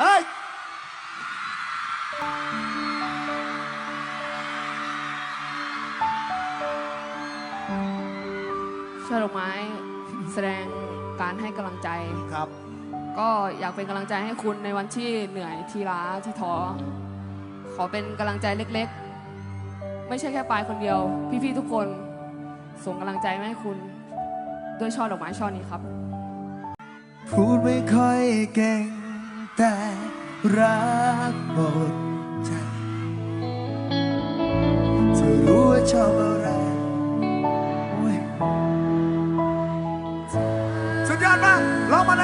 เฮ้ยช่อดอกไม้แสดงการให้กำลังใจ ครับ ก็อยากเป็นกำลังใจให้คุณในวันที่เหนื่อยที่ล้าที่ท้อขอเป็นกำลังใจเล็กๆ ไม่ใช่แค่ปายคนเดียว พี่ๆทุกคนส่งกำลังใจมาให้คุณด้วยช่อดอกไม้ช่อนี้ครับ พูดไม่ค่อยเก่ง แต่รักหมดใจเธอรู้ว่าชอบอะไรสุดยอดมากลองมาดังๆ